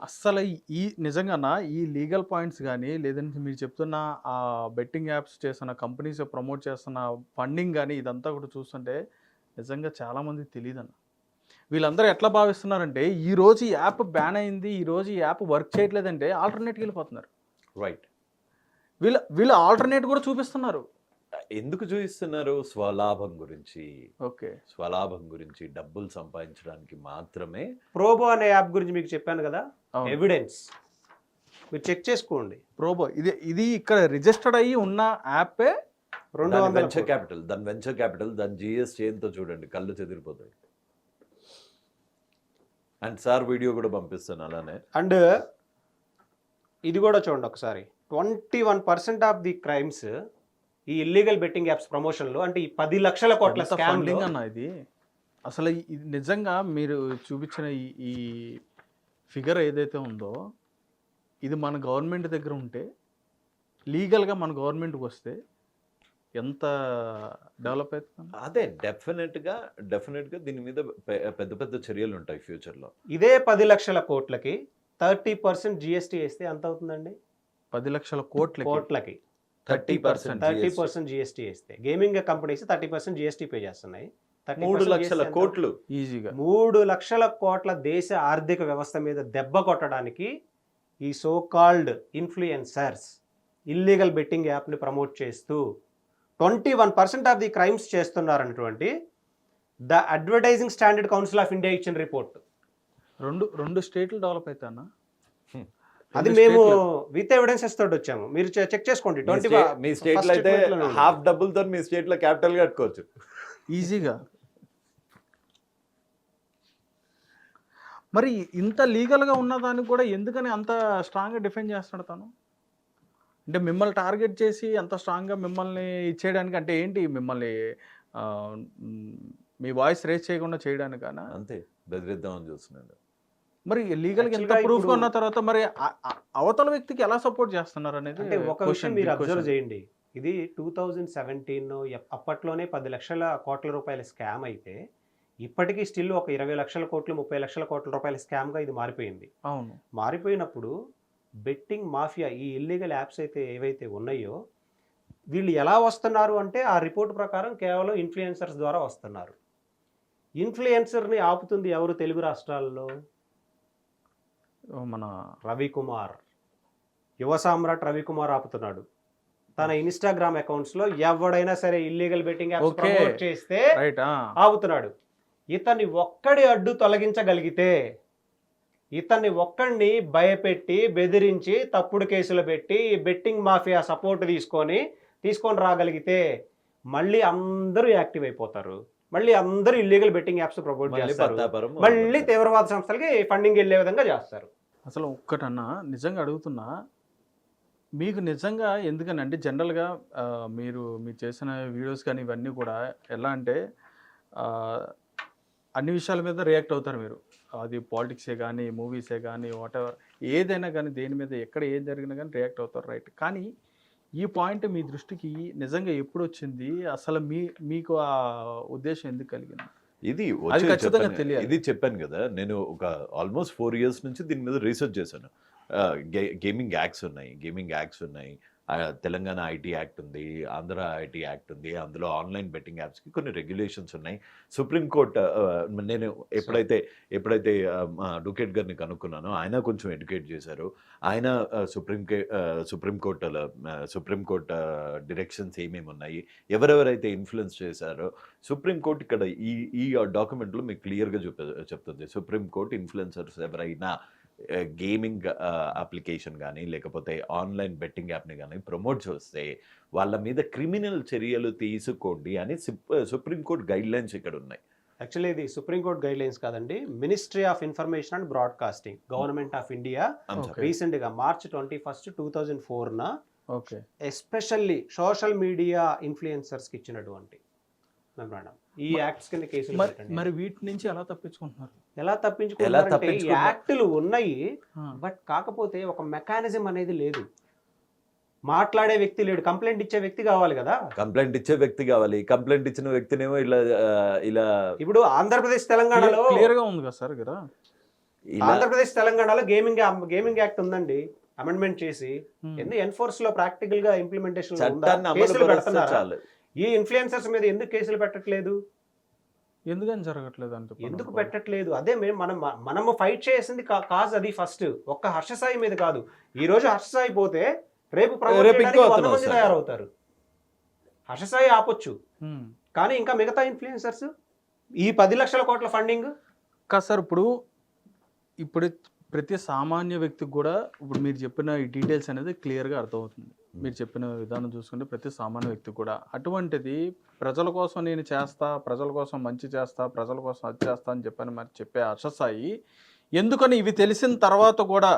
అస్సలు ఈ నిజంగానా ఈ లీగల్ పాయింట్స్ కానీ లేదంటే మీరు చెప్తున్న ఆ బెట్టింగ్ యాప్స్ చేస్తున్న కంపెనీస్ ప్రమోట్ చేస్తున్న ఫండింగ్ కానీ ఇదంతా కూడా చూస్తుంటే నిజంగా చాలామంది తెలియదు అన్న వీళ్ళందరూ ఎట్లా భావిస్తున్నారంటే ఈ రోజు ఈ యాప్ బ్యాన్ అయింది ఈ రోజు ఈ యాప్ వర్క్ చేయట్లేదంటే ఆల్టర్నేట్కి వెళ్ళిపోతున్నారు. రైట్. వీళ్ళ వీళ్ళు ఆల్టర్నేట్ కూడా చూపిస్తున్నారు. ఎందుకు చూపిస్తున్నారు స్వలాభం గురించి. ఓకే. స్వలాభం గురించి డబ్బులు సంపాదించడానికి మాత్రమే ప్రోబో అనే యాప్ గురించి మీకు చెప్పాను కదా. ఎవిడెన్స్ మీరు చెక్ చేసుకోండి. ప్రోబో ఇది ఇది ఇక్కడ రిజిస్టర్డ్ అయ్యి ఉన్న యాపే రెండు వెంచర్ క్యాపిటల్ దాని వెంచర్ క్యాపిటల్ దాని జిఎస్ చేయంతో చూడండి కళ్ళు చెదిరిపోతాయి. అండ్ సార్ వీడియో కూడా పంపిస్తాను అలానే. అండ్ ఇది కూడా చూడండి ఒకసారి. Twenty one percent of the crimes ఈ ఇల్లీగల్ బెట్టింగ్ యాప్స్ ప్రమోషన్లో అంటే ఈ పది లక్షల కోట్ల ఫండింగ్ అన్న ఇది? అసలు ఇది నిజంగా మీరు చూపించిన ఈ ఈ ఫిగర్ ఏదైతే ఉందో ఇది మన గవర్నమెంట్ దగ్గర ఉంటే లీగల్గా మన గవర్నమెంట్కి వస్తే ఎంత డెవలప్ అవుతుంది? అదే డెఫినెట్గా డెఫినెట్గా దీని మీద పెద్ద పెద్ద చర్యలు ఉంటాయి ఫ్యూచర్లో ఇదే పది లక్షల కోట్లకి థర్టీ పర్సెంట్ జిఎస్టీ వేస్తే ఎంత అవుతుందండి? పది లక్షల కోట్లకి. కోట్లకి. Thirty percent thirty percent GST వేస్తే. Gaming companies thirty percent GST pay చేస్తున్నాయి. 30% మూడు లక్షల? కోట్లు. ఈజీగా. మూడు లక్షల కోట్ల దేశ ఆర్థిక వ్యవస్థ మీద దెబ్బ కొట్టడానికి ఈ so called influencers illegal betting యాప్ని ప్రమోట్ చేస్తూ twenty one percent of the crimes చేస్తున్నారన్నటువంటి the advertising standard council of India ఇచ్చిన రిపోర్ట్ రెండు రెండు స్టేట్లు డెవలప్ అవుతాయన్న. అది మేము. విత్ ఎవిడెన్సెస్ తోటి వచ్చాము. మీరు చెక్ చేసుకోండి. ట్వంటీ మీ స్టేట్లో అయితే. హాఫ్ డబ్బులతో మీ స్టేట్లో క్యాపిటల్ కట్టుకోవచ్చు. ఈజీగా మరి ఇంత లీగల్గా ఉన్నదానికి కూడా ఎందుకని అంత స్ట్రాంగ్గా డిఫెండ్ చేస్తాడు తను? అంటే మిమ్మల్ని టార్గెట్ చేసి అంత స్ట్రాంగ్గా మిమ్మల్ని ఇచ్చేయడానికి అంటే ఏంటి మిమ్మల్ని మ్, మీ వాయిస్ రేస్ చేయకుండా చేయడానికనా? అంతే. బెదిరిద్దామని చూస్తున్నాడు. మరి లీగల్గా ఎంత ప్రూఫ్ ఉన్న తర్వాత మరి అవతల వ్యక్తికి ఎలా సపోర్ట్ చేస్తున్నారు అనేది అంటే ఒక విషయం మీరు అబ్జర్వ్. చేయండి. ఇది టూ థౌజండ్ సెవెంటీన్ అప్పట్లోనే పది లక్షల కోట్ల రూపాయల స్కామ్ అయితే ఇప్పటికీ స్టిల్ ఒక ఇరవై లక్షల కోట్లు ముప్పై లక్షల కోట్ల రూపాయల స్కామ్గా ఇది మారిపోయింది. అవును. మారిపోయినప్పుడు బెట్టింగ్ మాఫియా ఈ ఇల్లీగల్ యాప్స్ అయితే ఏవైతే ఉన్నాయో వీళ్ళు ఎలా వస్తున్నారు అంటే ఆ రిపోర్ట్ ప్రకారం కేవలం ఇన్ఫ్లుయెన్సర్స్ ద్వారా వస్తున్నారు. ఇన్ఫ్లుయెన్సర్ని ఆపుతుంది ఎవరు? తెలుగు రాష్ట్రాల్లో మన రవికుమార్. యువ సామ్రాట్ రవికుమార్ ఆపుతున్నాడు. తన ఇన్స్టాగ్రామ్ అకౌంట్స్లో ఎవడైనా సరే illegal betting apps Okay. Promote చేస్తే ఆపుతున్నాడు ఇతన్ని ఒక్కడి అడ్డు తొలగించగలిగితే ఇతన్ని ఒక్కడిని భయపెట్టి బెదిరించి తప్పుడు కేసులు పెట్టి ఈ బెట్టింగ్ మాఫియా సపోర్ట్ తీసుకొని తీసుకొని రాగలిగితే మళ్ళీ అందరూ యాక్టివ్ అయిపోతారు. మళ్ళీ అందరూ ఇల్లీగల్ బెట్టింగ్ యాప్స్ ప్రమోట్ చేస్తారు. మళ్ళీ తీవ్రవాద సంస్థలకి ఫండింగ్ వెళ్ళే విధంగా చేస్తారు. అసలు ఒక్కటన్నా నిజంగా అడుగుతున్నా మీకు నిజంగా ఎందుకని అంటే జనరల్గా మీరు మీరు చేసిన వీడియోస్ కానీ ఇవన్నీ కూడా ఎలా అంటే ఆ, అన్ని విషయాల మీద రియాక్ట్ అవుతారు మీరు. అది పాలిటిక్సే కానీ మూవీసే కానీ వాటెవర్ ఏదైనా కానీ దేని మీద ఎక్కడ ఏం జరిగినా కానీ రియాక్ట్ అవుతారు రైట్ కానీ ఈ పాయింట్ మీ దృష్టికి నిజంగా ఎప్పుడు వచ్చింది అసలు మీ మీకు ఆ ఉద్దేశం ఎందుకు కలిగింది? ఇది. ఇది చెప్పాను కదా నేను ఒక ఆల్మోస్ట్ ఫోర్ ఇయర్స్ నుంచి దీని మీద రీసెర్చ్ చేశాను. గేమింగ్ యాక్ట్స్ ఉన్నాయి. గేమింగ్ యాక్ట్స్ ఉన్నాయి. తెలంగాణ ఐటీ యాక్ట్ ఉంది ఆంధ్ర ఐటీ యాక్ట్ ఉంది అందులో ఆన్లైన్ బెట్టింగ్ యాప్స్కి కొన్ని రెగ్యులేషన్స్ ఉన్నాయి. సుప్రీంకోర్టు నేను ఎప్పుడైతే ఎప్పుడైతే అడ్వకేట్ గారిని కనుక్కున్నానో ఆయన కొంచెం ఎడ్యుకేట్ చేశారు. ఆయన సుప్రీం సుప్రీంకోర్టులో సుప్రీంకోర్టు డిరెక్షన్స్ ఏమేమి ఉన్నాయి ఎవరెవరైతే ఇన్ఫ్లుయెన్స్ చేశారో సుప్రీంకోర్టు ఇక్కడ ఈ ఈ డాక్యుమెంట్లో మీకు క్లియర్గా చెప్ చెప్తుంది. సుప్రీంకోర్టు ఇన్ఫ్లుయెన్సర్స్ ఎవరైనా గేమింగ్ అప్లికేషన్ కానీ లేకపోతే ఆన్లైన్ బెట్టింగ్ యాప్ని కానీ ప్రమోట్ చేస్తే వాళ్ళ మీద క్రిమినల్ చర్యలు తీసుకోండి అని సుప్రీంకోర్టు గైడ్ లైన్స్ ఇక్కడ ఉన్నాయి. యాక్చువల్లీ ఇది సుప్రీంకోర్టు గైడ్ లైన్స్ కాదండి. Ministry of information and broadcasting government of India. రీసెంట్గా March twenty first two thousand four okay especially social media ఇన్ఫ్లుయెన్సర్స్కి ఇచ్చినటువంటి మెమరాండం ఈ యాక్ట్స్ కింద కేసులు మరి పెట్టండి. మరి వీటి నుంచి ఎలా తప్పించుకుంటున్నారు? ఎలా తప్పించుకుంటారంటే ఎలా తప్పించుకుంటారు? యాక్టులు ఉన్నాయి ఆ. బట్ కాకపోతే ఒక మెకానిజం అనేది లేదు. మాట్లాడే వ్యక్తి లేడు. కంప్లైంట్ ఇచ్చే వ్యక్తి కావాలి కదా. కంప్లైంట్ ఇచ్చే వ్యక్తి కావాలి. కంప్లైంట్ ఇచ్చిన వ్యక్తినేమో ఇలా ఆ, ఇలా ఇప్పుడు ఆంధ్రప్రదేశ్ తెలంగాణలో క్లియర్గా ఉంది కదా సార్ కదా ఇలా ఆంధ్రప్రదేశ్ తెలంగాణలో గేమింగ్ గేమింగ్ యాక్ట్ ఉందండి. అమెండ్మెంట్ చేసి. ఎందుకు ఎన్ఫోర్స్లో ప్రాక్టికల్గా ఇంప్లిమెంటేషన్ చట్టాన్ని అమలు కేసులు పరిస్తే పెడుతున్నారా చాలు. ఈ ఇన్ఫ్లుయెన్సర్స్ మీద ఎందుకు కేసులు పెట్టట్లేదు? ఎందుకని జరగట్లేదు అంటే ఎందుకు పెట్టట్లేదు? అదే మేము మనం మనము ఫైట్ చేసింది కాజ్ అది ఫస్ట్ ఒక్క హర్షసాయి మీద కాదు. ఈ రోజు హర్షసాయి పోతే రేపు వంద మంది. తయారవుతారు. హర్షసాయి ఆపొచ్చు. కానీ ఇంకా మిగతా ఇన్ఫ్లుయెన్సర్స్ ఈ పది లక్షల కోట్ల ఫండింగ్ కాదు సార్ ఇప్పుడు ఇప్పుడు ప్రతి సామాన్య వ్యక్తికి కూడా ఇప్పుడు మీరు చెప్పిన ఈ డీటెయిల్స్ అనేది క్లియర్గా అర్థమవుతుంది. మీరు చెప్పిన విధానం చూసుకుంటే ప్రతి సామాన్య వ్యక్తి కూడా అటువంటిది ప్రజల కోసం నేను చేస్తా ప్రజల కోసం మంచి చేస్తా ప్రజల కోసం అది చేస్తా అని చెప్పని మరి చెప్పే హర్షసాయి ఎందుకని ఇవి తెలిసిన తర్వాత కూడా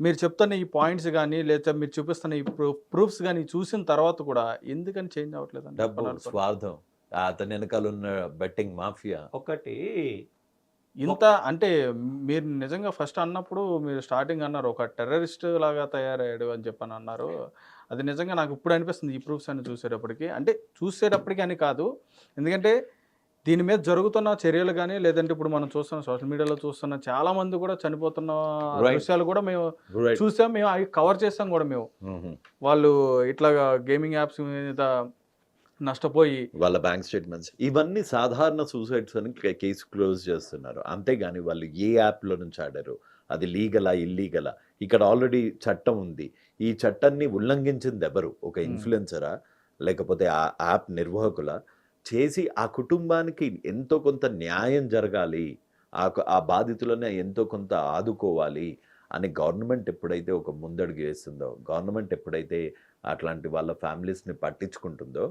మీరు చెప్తున్న ఈ పాయింట్స్ కానీ లేదా మీరు చూపిస్తున్న ఈ ప్రూఫ్ ప్రూఫ్స్ కానీ చూసిన తర్వాత కూడా ఎందుకని చేంజ్ అవ్వట్లేదు అంటే డబ్బు స్వార్థం. అతని వెనకాల ఉన్న బెట్టింగ్ మాఫియా. ఒకటి ఇంత అంటే మీరు నిజంగా ఫస్ట్ అన్నప్పుడు మీరు స్టార్టింగ్ అన్నారు ఒక టెర్రరిస్ట్ లాగా తయారయ్యాడు అని చెప్పని అన్నారు. అది నిజంగా నాకు ఇప్పుడు అనిపిస్తుంది ఈ ప్రూఫ్స్ అన్ని చూసేటప్పటికి. అంటే చూసేటప్పటికి అని కాదు. ఎందుకంటే దీని మీద జరుగుతున్న చర్యలు కానీ లేదంటే ఇప్పుడు మనం చూస్తున్న సోషల్ మీడియాలో చూస్తున్న చాలా మంది కూడా చనిపోతున్న. దృశ్యాలు కూడా మేము. చూసాం. మేము అవి కవర్ చేస్తాం కూడా మేము. వాళ్ళు ఇట్లాగా గేమింగ్ యాప్స్ మీద నష్టపోయి వాళ్ళ బ్యాంక్ స్టేట్మెంట్స్. ఇవన్నీ సాధారణ సూసైడ్స్ అని కేసు క్లోజ్ చేస్తున్నారు. అంతేగాని వాళ్ళు ఏ యాప్లో నుంచి ఆడారు? అది లీగలా ఇల్లీగలా? ఇక్కడ ఆల్రెడీ చట్టం ఉంది. ఈ చట్టాన్ని ఉల్లంఘించింది ఎవరు? ఒక. ఇన్ఫ్లుయెన్సరా? లేకపోతే ఆ యాప్ నిర్వాహకుల? చేసి ఆ కుటుంబానికి ఎంతో కొంత న్యాయం జరగాలి. ఆ ఆ బాధితులను ఎంతో కొంత ఆదుకోవాలి అని గవర్నమెంట్ ఎప్పుడైతే ఒక ముందడుగు వేస్తుందో గవర్నమెంట్ ఎప్పుడైతే అట్లాంటి వాళ్ళ ఫ్యామిలీస్ని పట్టించుకుంటుందో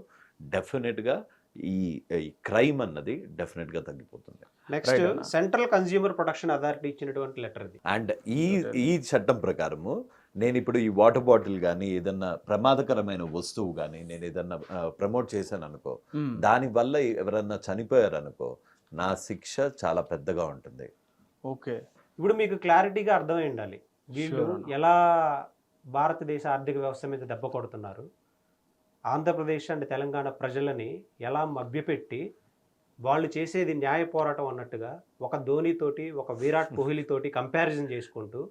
డెఫినెట్గా ఈ ఈ క్రైమ్ అన్నది డెఫినెట్గా తగ్గిపోతుంది. Next. Central consumer protection authority ఇచ్చినటువంటి లెటర్ ఇది. అండ్ ఈ. ఈ చట్టం ప్రకారము నేను ఇప్పుడు ఈ వాటర్ బాటిల్ కానీ ఏదన్నా ప్రమాదకరమైన వస్తువు కానీ నేను ఏదన్నా ప్రమోట్ చేశాను అనుకో ఉమ్, దానివల్ల ఎవరన్నా చనిపోయారు అనుకో నా శిక్ష చాలా పెద్దగా ఉంటుంది. ఓకే ఇప్పుడు మీకు క్లారిటీగా అర్థమై ఉండాలి. వీళ్ళు. ఎలా భారతదేశ ఆర్థిక వ్యవస్థ మీద దెబ్బ కొడుతున్నారు? ఆంధ్రప్రదేశ్ అండ్ తెలంగాణ ప్రజలని ఎలా మభ్యపెట్టి వాళ్ళు చేసేది న్యాయ పోరాటం అన్నట్టుగా ఒక ధోనితోటి ఒక విరాట్ కోహ్లీతోటి కంపారిజన్ చేసుకుంటూ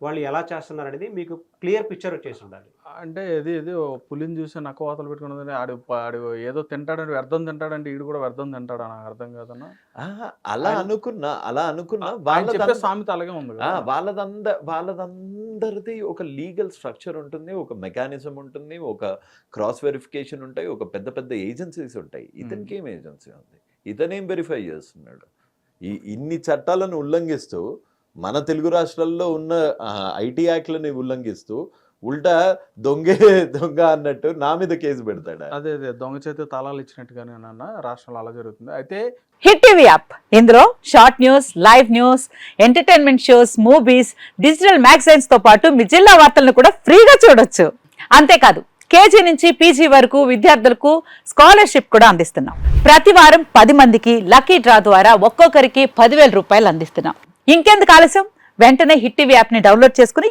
వాళ్ళు ఎలా చేస్తున్నారు అనేది మీకు క్లియర్ పిక్చర్ వచ్చేసి ఉండాలి అంటే ఇది ఇది ఓ పులిని చూసి నక్క వాతలు పెట్టుకున్నది ఆడు ఆడు ఏదో తింటాడంటే వ్యర్థం తింటాడంటే ఈడు కూడా వ్యర్థం తింటాడా? నాకు అర్థం కాదన్నా. అలా అనుకున్నా అలా అనుకున్నా వాళ్ళ చెప్పే సామెత అలాగే ఉంది కదా. వాళ్ళదంద వాళ్ళదందరిది ఒక లీగల్ స్ట్రక్చర్ ఉంటుంది ఒక మెకానిజం ఉంటుంది ఒక క్రాస్ వెరిఫికేషన్ ఉంటాయి ఒక పెద్ద పెద్ద ఏజెన్సీస్ ఉంటాయి. ఇతనికి ఏం ఏజెన్సీ ఉంది? ఇతనేం వెరిఫై చేస్తున్నాడు? ఈ ఇన్ని చట్టాలను ఉల్లంఘిస్తూ మన తెలుగు రాష్ట్రాల్లో ఉన్న ఐటీ యాక్ట్లని ఉల్లంఘిస్తూ ఉల్టా దొంగే దొంగ అన్నట్టు నా మీద కేసు పెడతాడా? అదే అదే. దొంగ చేతి తాళాలు ఇచ్చినట్టుగానే అన్న రాష్ట్రంలో అలా జరుగుతుంది. అయితే హిట్ టీవీ యాప్. ఇందులో short news live news entertainment shows movies digital మ్యాగజైన్స్తో పాటు మీ జిల్లా వార్తలను కూడా ఫ్రీగా చూడొచ్చు. అంతేకాదు కేజీ నుంచి పీజీ వరకు విద్యార్థులకు స్కాలర్షిప్ కూడా అందిస్తున్నాం. ప్రతి వారం పది మందికి లక్కీ డ్రా ద్వారా ఒక్కొక్కరికి పదివేల రూపాయలు అందిస్తున్నాం. ఇంకెందుకు ఆలస్యం? వెంటనే హిట్ టీవీ యాప్ని డౌన్లోడ్ చేసుకుని